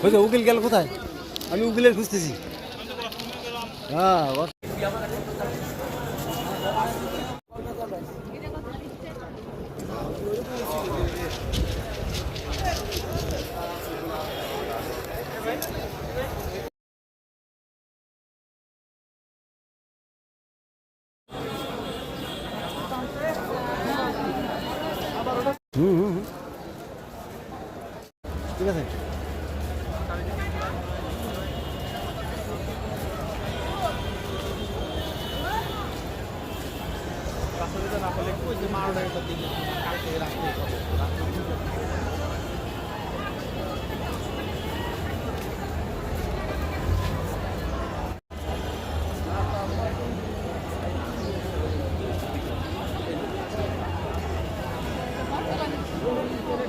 বুঝছ উকিল গেল কোথায়? আমি উকিলের খুঁজতেছি। হ্যাঁ ও- হুম হুম হুম ঠিক আছে। রাস্তা না পারলে ওই যে মারোটা কালকে রাস্তায়